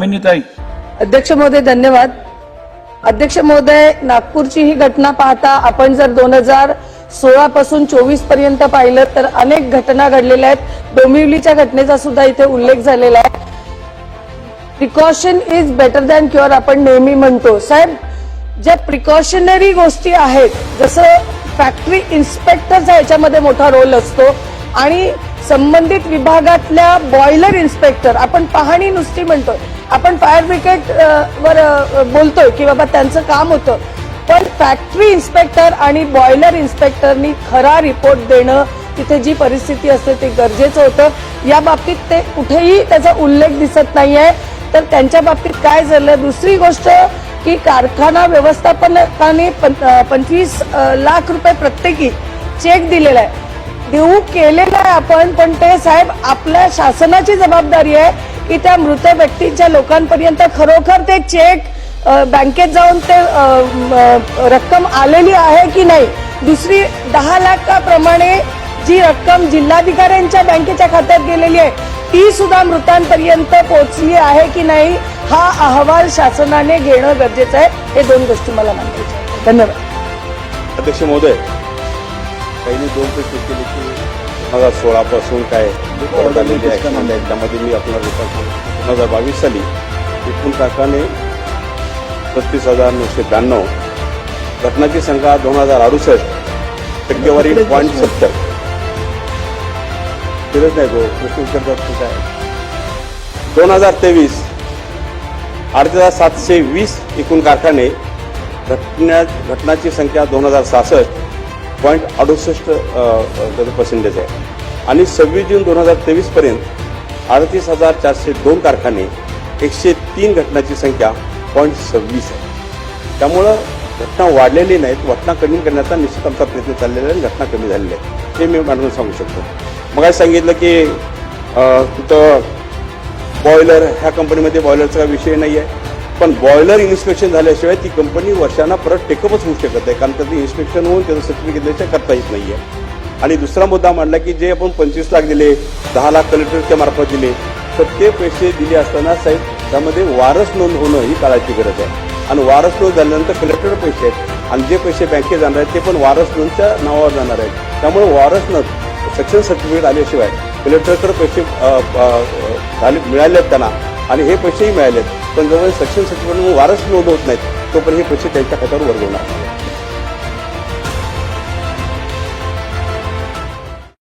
अध्यक्ष महोदय धन्यवाद. अध्यक्ष महोदय नागपूरची ही घटना पाहता आपण जर दोन हजार सोळा पासून चोवीसपर्यंत पाहिलं तर अनेक घटना घडलेल्या आहेत. डोंबिवलीच्या घटनेचा सुद्धा इथे उल्लेख झालेला आहे. Precaution is better than cure आपण नेहमी म्हणतो. साहेब ज्या प्रिकॉशनरी गोष्टी आहेत जसं फॅक्टरी इन्स्पेक्टरचा याच्यामध्ये मोठा रोल असतो आणि संबंधित विभागातल्या बॉयलर इन्स्पेक्टर आपण पाहणी नुसती म्हणतो आपण फायर ब्रिगेड वर बोलतोय की बाबा त्यांचं काम होतं. पण फॅक्टरी इन्स्पेक्टर आणि बॉयलर इन्स्पेक्टरनी खरा रिपोर्ट देणं तिथे जी परिस्थिती असते ते गरजेचं होतं. या बाबतीत ते कुठेही त्याचा उल्लेख दिसत नाहीये. तर त्यांच्या बाबतीत काय झालं? दुसरी गोष्ट की कारखाना व्यवस्थापनाने पंचवीस लाख रुपये प्रत्येकी चेक दिलेला आहे. देऊ केलेलं आहे आपण पण ते साहेब आपल्या शासनाची जबाबदारी आहे की त्या मृत व्यक्तींच्या लोकांपर्यंत खरोखर ते चेक बँकेत जाऊन ते रक्कम आलेली आहे की नाही? दुसरी दहा लाखाप्रमाणे जी रक्कम जिल्हाधिकाऱ्यांच्या बँकेच्या खात्यात गेलेली आहे ती सुद्धा मृतांपर्यंत पोहोचली आहे की नाही हा अहवाल शासनाने घेणं गरजेचं आहे. हे दोन गोष्टी मला मांडायच्या आहेत. धन्यवाद. अध्यक्ष महोदय काही दोन प्रश्न केले की दोन हजार सोळा पासून काय आहे. त्यामध्ये मी आपला रिपोर्ट दोन हजार बावीस साली एकूण कारखाने पस्तीस हजार नऊशे ब्याण्णव घटनाची संख्या दोन हजार अडुसष्ट टक्केवारी पॉईंट सत्तर. फिरत नाही तो प्रश्न विचारतात की काय? दोन हजार तेवीस आठ हजार सातशे वीस एकूण कारखाने घटना घटनाची संख्या दोन हजार सहासष्ट पॉईंट अडुसष्ट त्याचं पर्सेंटेज आहे. आणि सव्वीस जून दोन हजार तेवीसपर्यंत अडतीस हजार चारशे दोन कारखाने एकशे तीन घटनाची संख्या पॉईंट सव्वीस आहे. त्यामुळं घटना वाढलेली नाहीत घटना कमी करण्याचा निश्चित आमचा प्रयत्न चाललेला आहे आणि घटना कमी झालेली आहे हे मी मॅडम सांगू शकतो. मग सांगितलं की तिथं बॉयलर ह्या कंपनीमध्ये बॉयलरचा काही विषय नाही आहे पण बॉयलर इन्स्पेक्शन झाल्याशिवाय ती कंपनी वर्षांना परत टेकअपच होऊ शकत आहे कारण त्याचं इन्स्पेक्शन होऊन त्याचं सर्टिफिकेट करता येत नाही आहे आणि दुसरा मुद्दा मांडला की जे आपण पंचवीस लाख दिले दहा लाख कलेक्टरच्या मार्फत दिले तर ते पैसे दिले असताना साहेब त्यामध्ये वारस नोंद होणं ही काळाची गरज आहे. आणि वारस नोंद झाल्यानंतर कलेक्टर पैसे आहेत. आणि जे पैसे बँकेत जाणार आहेत ते पण वारस नोंदच्या नावावर जाणार आहेत. त्यामुळे वारस नोंद सेक्शन सर्टिफिकेट आल्याशिवाय कलेक्टरकडे पैसे झाले मिळाले आहेत त्यांना. आणि हे पैसेही मिळाले आहेत पण जवळ सक्षम सचिवांना वारस नोंद होत नाहीत. तोपर्यंत हे पैसे त्यांच्या खात्यावर वर्गवणार.